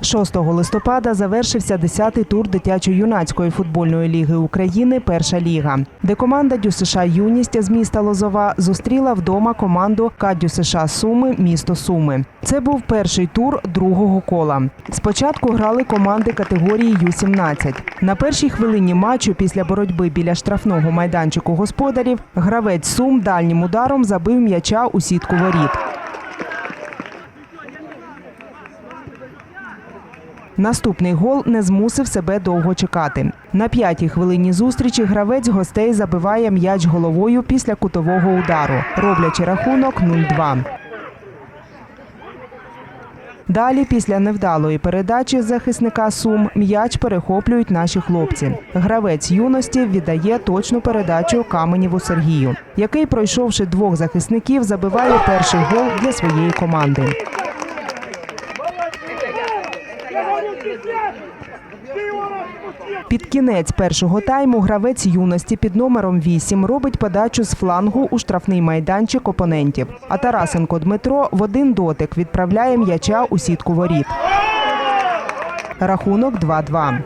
6 листопада завершився 10-й тур дитячо-юнацької футбольної ліги України Перша ліга, де команда Дю США Юність з міста Лозова зустріла вдома команду Кадю США Суми місто Суми. Це був перший тур другого кола. Спочатку грали команди категорії Ю-17. На першій хвилині матчу після боротьби біля штрафного майданчику господарів гравець Сум дальнім ударом забив м'яча у сітку воріт. Наступний гол не змусив себе довго чекати. На п'ятій хвилині зустрічі гравець гостей забиває м'яч головою після кутового удару, роблячи рахунок 0-2. Далі, після невдалої передачі захисника Сум, м'яч перехоплюють наші хлопці. Гравець юності віддає точну передачу Каменєву Сергію, який, пройшовши двох захисників, забиває перший гол для своєї команди. Під кінець першого тайму гравець юності під номером 8 робить подачу з флангу у штрафний майданчик опонентів. А Тарасенко Дмитро в один дотик відправляє м'яча у сітку воріт. Рахунок 2-2.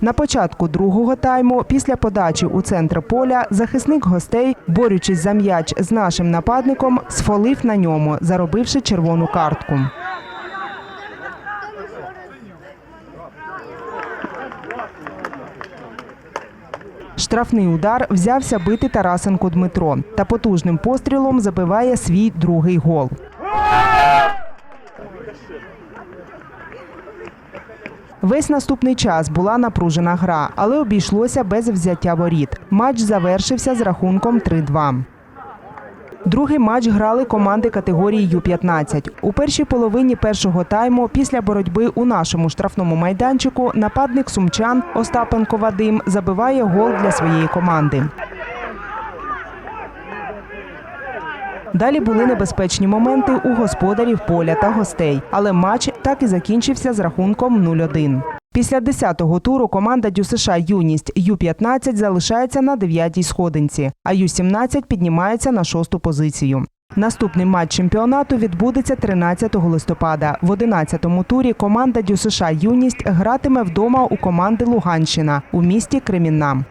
На початку другого тайму, після подачі у центр поля, захисник гостей, борючись за м'яч з нашим нападником, сфолив на ньому, заробивши червону картку. Штрафний удар взявся бити Тарасенко Дмитро та потужним пострілом забиває свій другий гол. Весь наступний час була напружена гра, але обійшлося без взяття воріт. Матч завершився з рахунком 3-2. Другий матч грали команди категорії Ю-15. У першій половині першого тайму після боротьби у нашому штрафному майданчику нападник сумчан Остапенко Вадим забиває гол для своєї команди. Далі були небезпечні моменти у господарів поля та гостей, але матч так і закінчився з рахунком 0-1. Після 10-го туру команда Дю США Юність Ю-15 залишається на 9-й сходинці, а Ю-17 піднімається на шосту позицію. Наступний матч чемпіонату відбудеться 13 листопада. В 11-му турі команда Дю США Юність гратиме вдома у команди Луганщина у місті Кремінна.